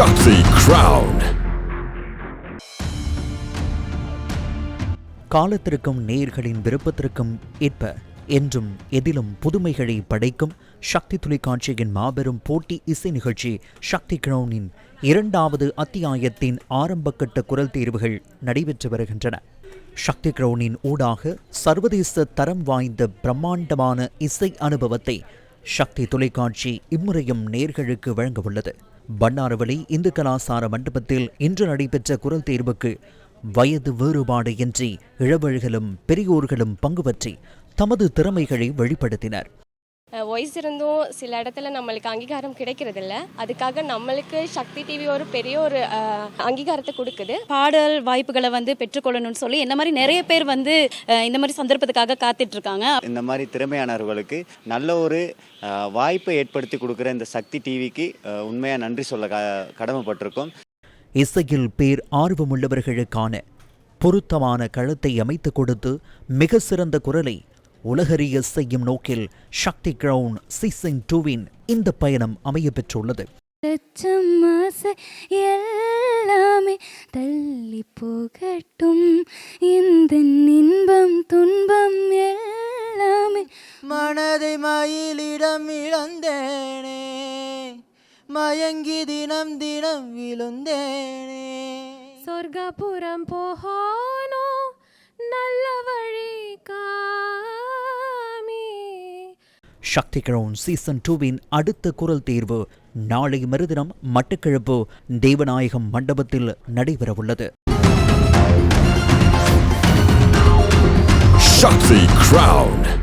Shakti Crown. காலத்திற்கும் நேர்களின் விருப்பத்திற்கும் ஏற்ப என்றும் எதிலும் புதுமைகளை படைக்கும் சக்தி தொலைக்காட்சியின் மாபெரும் போட்டி இசை நிகழ்ச்சி சக்தி கிரௌனின் இரண்டாவது அத்தியாயத்தின் ஆரம்பகட்ட குரல் தேர்வுகள் நடைபெற்று வருகின்றன சக்தி கிரௌனின் ஊடாக சர்வதேச தரம் வாய்ந்த பிரம்மாண்டமான இசை அனுபவத்தை சக்தி தொலைக்காட்சி இம்முறையும் நேர்களுக்கு வழங்கவுள்ளது பன்னாரவளி இந்து கலாசார மண்டபத்தில் இன்று நடைபெற்ற குரல் தேர்வுக்கு வயது வேறுபாடு இன்றி இளவல்களும் பெரியோர்களும் பங்கு பற்றி தமது திறமைகளை வெளிப்படுத்தினர். வாய்ஸ் இருந்தும் சில இடத்துல நம்மளுக்கு அங்கீகாரம் கிடைக்கிறதில்ல. அதுக்காக நம்மளுக்கு சக்தி டிவி ஒரு பெரிய ஒரு அங்கீகாரத்தை கொடுக்குது. பாடல் வாய்ப்புகளை வந்து பெற்றுக்கொள்ளணும்னு சொல்லி என்ன மாதிரி நிறைய பேர் வந்து இந்த மாதிரி சந்தர்ப்பத்துக்காக காத்துட்டு இருக்காங்க இந்த மாதிரி திறமையானவர்களுக்கு நல்ல ஒரு வாய்ப்பை ஏற்படுத்தி கொடுக்குற இந்த சக்தி டிவிக்கு உண்மையாக நன்றி சொல்ல க கடமைப்பட்டிருக்கோம். இசையில் பேர் ஆர்வமுள்ளவர்களுக்கான பொருத்தமான களத்தை அமைத்துக் கொடுத்து மிக சிறந்த குரலை உலகறிய செய்யும் நோக்கில் சக்தி கிரவுன் சீசன் டூவின் இந்த பயணம் அமைய பெற்றுள்ளது. லட்சம் ஆசை எல்லாமே தள்ளி போகட்டும். இந்த இன்பம் துன்பம் எல்லாமே மனதை மயிலிடம் இழந்தேனே. மயங்கி தினம் தினம் விழுந்தேனே. சொர்க்கபுரம் போகணும். நல்ல சக்தி கிரவுன் சீசன் டூவின் அடுத்த குரல் தேர்வு நாளை மறுதினம் மட்டக்கிழப்பு தேவநாயகம் மண்டபத்தில் நடைபெறவுள்ளது Shakti Crown.